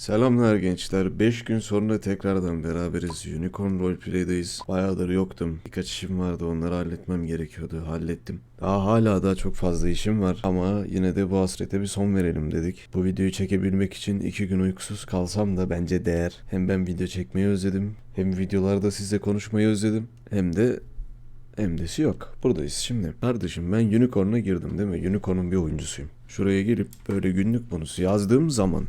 Selamlar gençler. 5 gün sonra tekrardan beraberiz. Unicorn Roleplay'deyiz. Bayağıdır yoktum. Birkaç işim vardı onları halletmem gerekiyordu. Hallettim. Daha hala daha çok fazla işim var ama yine de bu hasrete bir son verelim dedik. Bu videoyu çekebilmek için 2 gün uykusuz kalsam da bence değer. Hem ben video çekmeyi özledim. Hem videolarda sizle konuşmayı özledim. Hem de Emdesi yok. Buradayız şimdi. Kardeşim ben Unicorn'a girdim değil mi? Unicorn'un bir oyuncusuyum. Şuraya gelip böyle günlük bonusu yazdığım zaman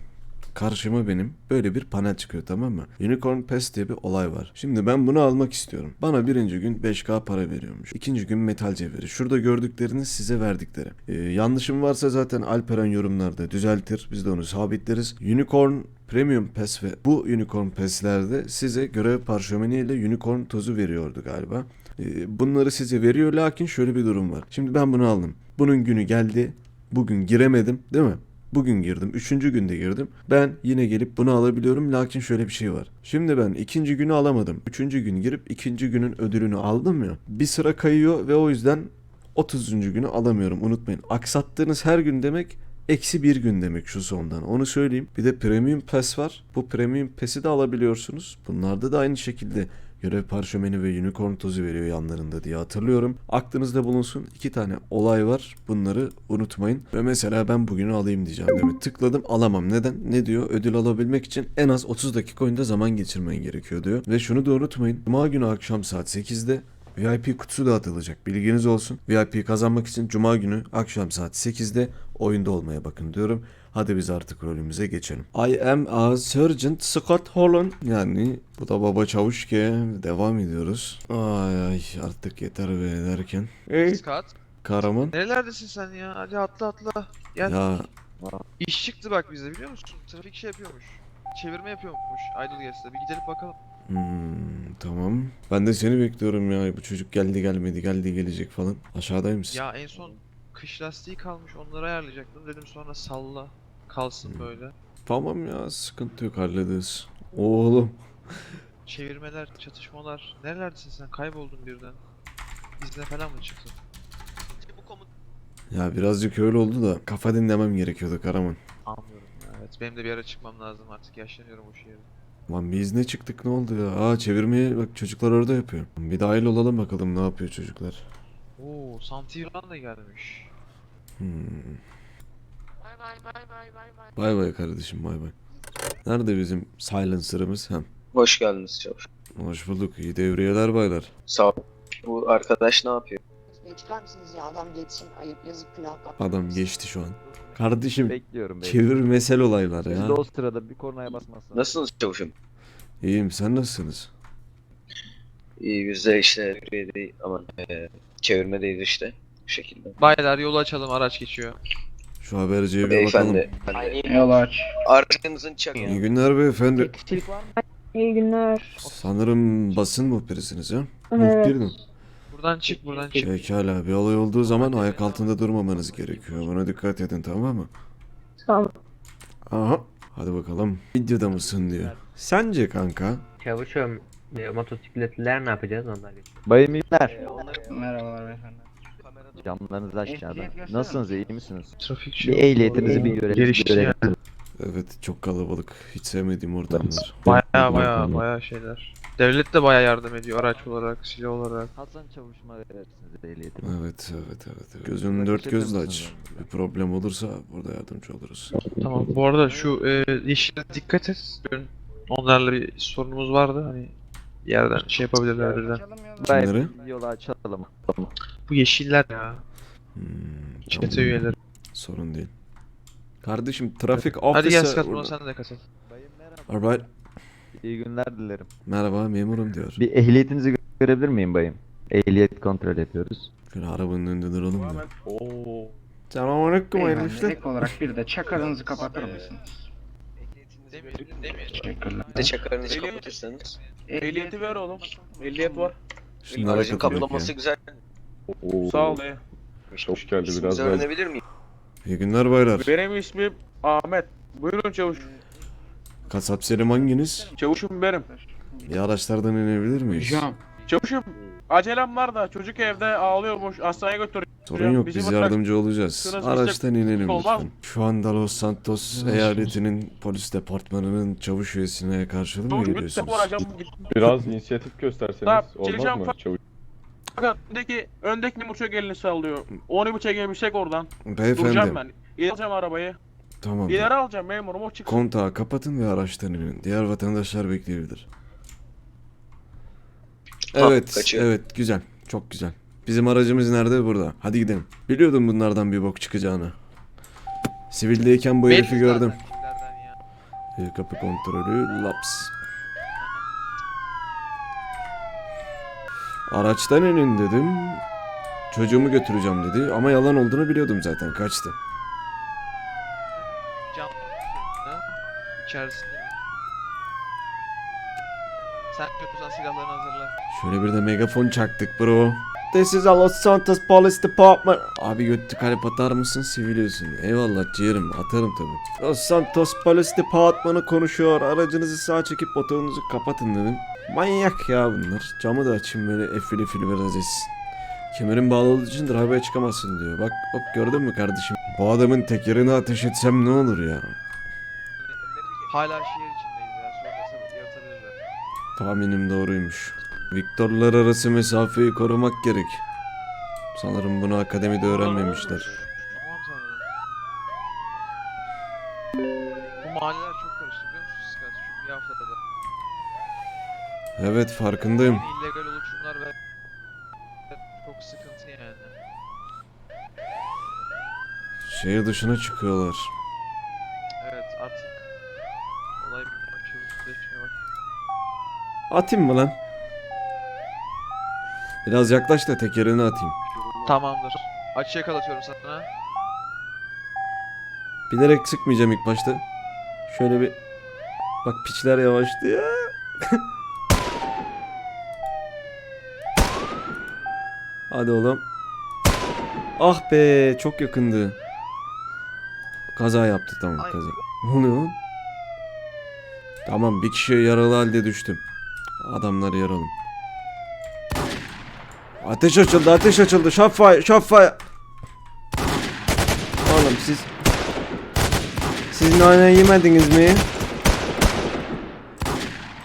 karşıma benim böyle bir panel çıkıyor tamam mı? Unicorn Pass diye bir olay var. Şimdi ben bunu almak istiyorum. Bana birinci gün 5K para veriyormuş. İkinci gün metal cevheri. Şurada gördükleriniz size verdikleri. Ee, yanlışım varsa zaten Alperen yorumlarda düzeltir. Biz de onu sabitleriz. Unicorn Premium Pass ve bu Unicorn Pass'lerde size görev parşömeni ile Unicorn tozu veriyordu galiba. Ee, bunları size veriyor lakin şöyle bir durum var. Şimdi ben bunu aldım. Bunun günü geldi. Bugün giremedim değil mi? Bugün girdim. Üçüncü günde girdim. Ben yine gelip bunu alabiliyorum. Lakin şöyle bir şey var. Şimdi ben ikinci günü alamadım. Üçüncü gün girip ikinci günün ödülünü aldım ya. Bir sıra kayıyor ve o yüzden 30. günü alamıyorum. Unutmayın. Aksattığınız her gün demek eksi bir gün demek şu sondan. Onu söyleyeyim. Bir de Premium Pass var. Bu Premium Pass'i de alabiliyorsunuz. Bunlarda da aynı şekilde görev parşömeni ve unicorn tozu veriyor yanlarında diye hatırlıyorum. Aklınızda bulunsun. iki tane olay var. Bunları unutmayın. Ve mesela ben bugünü alayım diyeceğim mi? Tıkladım alamam. Neden? Ne diyor? Ödül alabilmek için en az 30 dakika oyunda zaman geçirmen gerekiyor diyor. Ve şunu da unutmayın. Cuma günü akşam saat 8'de VIP kutusu dağıtılacak. Bilginiz olsun. VIP kazanmak için Cuma günü akşam saat 8'de oyunda olmaya bakın diyorum. Hadi biz artık rolümüze geçelim. I am a Sergeant Scott Holland. Yani bu da baba çavuş ki devam ediyoruz. Ay ay artık yeter be derken. Ey Scott. kahraman. Nerelerdesin sen ya? Hadi atla atla. Gel. Ya İş çıktı bak bizde biliyor musun? Trafik şey yapıyormuş. Çevirme yapıyormuş Idle Guest'te. Bir gidelim bakalım. Hmm, tamam. Ben de seni bekliyorum ya. Bu çocuk geldi gelmedi geldi gelecek falan. Aşağıdayım mısın? Ya en son kış lastiği kalmış onları ayarlayacaktım. Dedim sonra salla. Kalsın Hmm. böyle. Tamam ya sıkıntı yok hallederiz. Oğlum. Çevirmeler, çatışmalar. Nerelerdesin sen? Kayboldun birden. İzne falan mı çıktın? Bu komut... Ya birazcık öyle oldu da kafa dinlemem gerekiyordu Karaman. Anlıyorum ya. Evet benim de bir ara çıkmam lazım artık. Yaşlanıyorum o şehirde. Lan biz ne çıktık ne oldu ya? Aa çevirmeyi bak çocuklar orada yapıyor. Bir dahil olalım bakalım ne yapıyor çocuklar. Oo, Santiran da gelmiş. Hmm. Bay bay bay bay bay bay. Bay bay kardeşim bay bay. Nerede bizim silencer'ımız? Hem. Hoş geldiniz çavuş. Hoş bulduk. İyi devriyeler baylar. Sağ ol. Bu arkadaş ne yapıyor? Bey çıkar mısınız ya adam geçsin ayıp yazık günah Adam geçti şu an. Kardeşim Bekliyorum bey. çevir mesel olaylar Siz ya. de o sırada bir kornaya basmazsanız. Nasılsınız çavuşum? İyiyim sen nasılsınız? İyi biz de işte yürüyede aman eee çevirmedeyiz işte. Bu şekilde. Baylar yolu açalım araç geçiyor. Şu haberciye bir bakalım. Beyefendi. Hani Yol aç. arkanızın çakı. İyi günler beyefendi. Var mı? İyi günler. Sanırım basın muhbirisiniz ya. Evet. Muhbirdim. Buradan çık buradan çık. Pekala bir olay olduğu zaman ayak altında durmamanız gerekiyor. Buna dikkat edin tamam mı? Tamam. Aha. Hadi bakalım. Videoda mısın diyor. Sence kanka? Çavuşum, e, motosikletliler ne yapacağız onlar için? Bayım iyiler. Merhabalar beyefendi. Camlarınız aşağıda. Nasılsınız iyi misiniz? Trafik Bir ehliyetinizi bir görelim. Gelişti yani. Evet çok kalabalık. Hiç sevmediğim ortamlar. Baya baya baya şeyler. Devlet de baya yardım ediyor araç olarak, silah olarak. Hasan çavuşuma verirsiniz ehliyetini. Evet evet evet. evet. Gözünü dört gözle aç. Bir problem olursa burada yardımcı oluruz. Tamam bu arada şu e, yeşile dikkat et. Dün onlarla bir sorunumuz vardı hani bir yerden şey yapabilirler birden. Kimleri? Yolu açalım. Bu yeşiller ya. Hmm, Çete tamam. üyeleri. Sorun değil. Kardeşim trafik Hadi gel officer... Scott buna sen de katıl. Bayım merhaba. Alright. İyi günler dilerim. Merhaba memurum diyor. Bir ehliyetinizi gö- görebilir miyim bayım? Ehliyet kontrol yapıyoruz. Şöyle arabanın önünde duralım da. Oo. Selamünaleyküm hayırlı işler. ek olarak bir de çakarınızı kapatır mısınız? Demir, demir. Teşekkürler. Bir de çakarınızı kapatırsanız. Ehliyeti ver oğlum. Ehliyet var. Şunlara Aracın kaplaması ya. güzel. Sağ ol ya. Hoş geldi biraz öğrenebilir miyim? İyi günler baylar. Benim ismim Ahmet. Buyurun çavuş. Kasap Selim hanginiz? Çavuşum benim. Bir araçlardan inebilir miyiz? Çavuşum acelem var da çocuk evde ağlıyormuş. Hastaneye götür. Sorun yok Bizi biz bırak- yardımcı olacağız. Sırası Araçtan inelim olmaz. lütfen. Şu anda Los Santos eyaletinin polis departmanının çavuş üyesine karşılık mı Çavuş geliyorsunuz? lütfen. Biraz inisiyatif gösterseniz Tamam, olmaz çekeceğim mı fa- çavuş? Fakat öndeki, öndeki uçak elini sallıyor. Onu bir çekebilsek oradan. Duracağım Beyefendi ben. İleri alacağım arabayı. tamam. İleri alacağım memurum o çıksın. Kontağı kapatın ve araçtan inin. Diğer vatandaşlar bekleyebilir. Evet, kaçıyor. evet güzel. Çok güzel. Bizim aracımız nerede? Burada. Hadi gidelim. Biliyordum bunlardan bir bok çıkacağını. Sivildeyken bu herifi gördüm. kapı kontrolü laps. Araçtan inin dedim. Çocuğumu götüreceğim dedi ama yalan olduğunu biliyordum zaten kaçtı. Cam. İçerisinde. Sen kötüsen silahlarını hazırla. Şöyle bir de megafon çaktık bro. This is a Los Santos Police Department. Abi göttü kalp atar mısın siviliyorsun. Eyvallah ciğerim atarım tabi. Los Santos Police Department'ı konuşuyor. Aracınızı sağa çekip motorunuzu kapatın dedim. Manyak ya bunlar. Camı da açayım böyle efil efil biraz essin. Kemerin bağlı olduğu için arabaya çıkamazsın diyor. Bak hop gördün mü kardeşim? Bu adamın tekerini ateş etsem ne olur ya? Hala şehir içindeyiz ya. Sonrası yaratabilirler. Tahminim doğruymuş. Viktorlar arası mesafeyi korumak gerek. Sanırım bunu akademide öğrenmemişler. Bu mahalleler çok karıştı biliyor musun Scott? Şu bir haftada. Evet farkındayım. illegal oluşumlar ve çok sıkıntı yani. Şehir dışına çıkıyorlar. Evet artık olay bir bak. Atayım mı lan? Biraz yaklaş da tekerini atayım. Tamamdır. Açıya kalatıyorum sana. Bilerek sıkmayacağım ilk başta. Şöyle bir... Bak piçler yavaştı ya. Hadi oğlum. Ah be çok yakındı. Kaza yaptı tamam Ay. kaza. Ne oluyor lan? Tamam bir kişi yaralı halde düştüm. Adamlar yaralı. Ateş açıldı ateş açıldı. Shot fire. Oğlum siz siz nane yemediniz mi?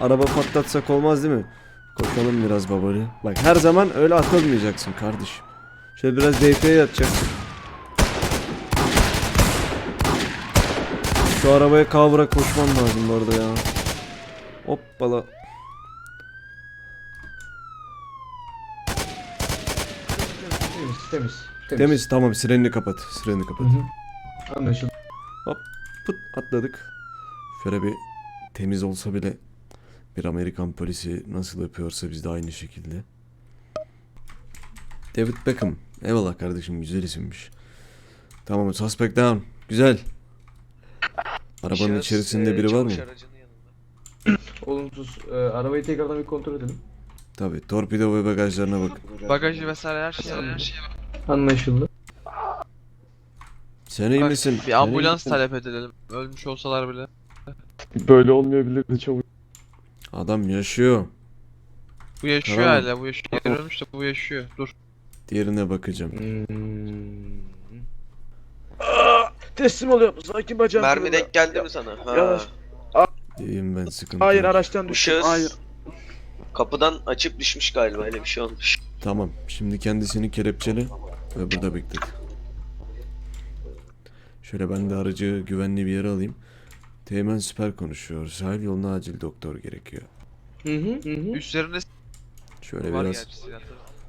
Araba patlatsak olmaz değil mi? Koşalım biraz babali. Bak her zaman öyle atılmayacaksın kardeşim. Şöyle biraz DP'ye yatacaksın. Şu arabaya kavra koşman lazım bu arada ya. Hoppala. Temiz, temiz. Temiz tamam sirenini kapat. Sirenini kapat. Anlaşıldı. Pıt atladık. Şöyle bir temiz olsa bile bir Amerikan polisi nasıl yapıyorsa biz de aynı şekilde. David Beckham. Eyvallah kardeşim güzel isimmiş. Tamam suspect down. Güzel. Arabanın Şahıs, içerisinde e, biri var mı? Olumsuz. Ee, arabayı tekrardan bir kontrol edelim. Tabi torpido ve bagajlarına bak. Bagajı vesaire her şey alınmış. Anlaşıldı. Sen iyi misin? Bir ambulans talep edelim. Ölmüş olsalar bile. Böyle olmayabilirdi çavuş. Adam yaşıyor. Bu yaşıyor Tamam. hala. Bu yaşıyor. Diğeri ölmüş de bu yaşıyor. Dur. Diğerine bakacağım. Teslim oluyorum. Sakin bacağım. Mermi denk geldi mi sana? Ha. Yavaş. İyiyim ben sıkıntı Hayır yok. araçtan düştüm. Hayır. kapıdan açıp düşmüş galiba öyle bir şey olmuş. Tamam. Şimdi kendisini kelepçeli ve burada beklet. Şöyle ben de aracı güvenli bir yere alayım. Teğmen süper konuşuyor. Sahil yoluna acil doktor gerekiyor. Hı hı hı. Üstlerinde Şöyle var biraz.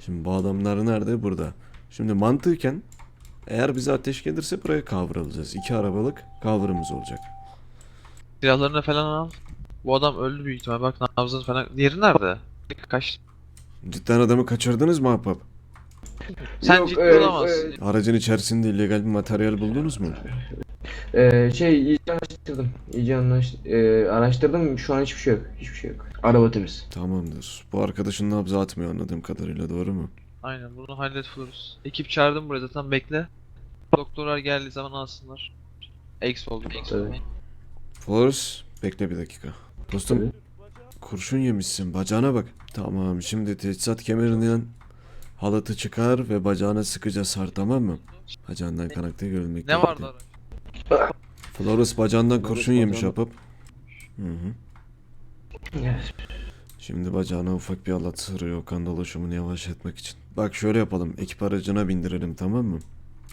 Şimdi bu adamlar nerede? Burada. Şimdi mantıken eğer bize ateş gelirse buraya kavralacağız. İki arabalık kavrımız olacak. Silahlarını falan al. Bu adam öldü büyük ihtimal. Bak nabzını falan. Diğeri nerede? Kaç. Cidden adamı kaçırdınız mı ahbap? Sen Yok, ciddi e, olamazsın. Aracın içerisinde illegal bir materyal buldunuz mu? Ee, şey iyice araştırdım. İyice anlaş, ee, araştırdım. Şu an hiçbir şey yok. Hiçbir şey yok. Araba temiz. Tamamdır. Bu arkadaşın nabzı atmıyor anladığım kadarıyla doğru mu? Aynen bunu hallet Florus. Ekip çağırdım buraya zaten bekle. Doktorlar geldiği zaman alsınlar. X oldu. X Tabii. olmayın. Force bekle bir dakika. Dostum Tabii. kurşun yemişsin bacağına bak. Tamam şimdi teçhizat kemerinden Halatı çıkar ve bacağına sıkıca sar tamam mı? Bacağından kanakta görülmekte. Ne vardı? Florus bacağından kurşun yemiş yapıp. Hı hı. Şimdi bacağına ufak bir halat sırıyor kan dolaşımını yavaşlatmak için. Bak şöyle yapalım. Ekip aracına bindirelim tamam mı?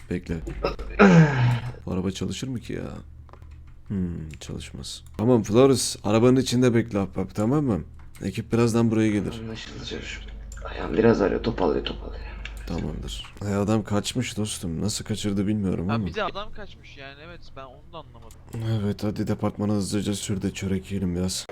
Bekle. Bu araba çalışır mı ki ya? Hmm, çalışmaz. Tamam Florus, arabanın içinde bekle ahbap tamam mı? Ekip birazdan buraya gelir. Anlaşıldı çocuk. Ayağım biraz ağrıyor topallıyor topallıyor. Tamamdır. E adam kaçmış dostum. Nasıl kaçırdı bilmiyorum Ha ama. bir de adam kaçmış yani evet ben onu da anlamadım. Evet hadi departmana hızlıca sür de çörek yiyelim biraz.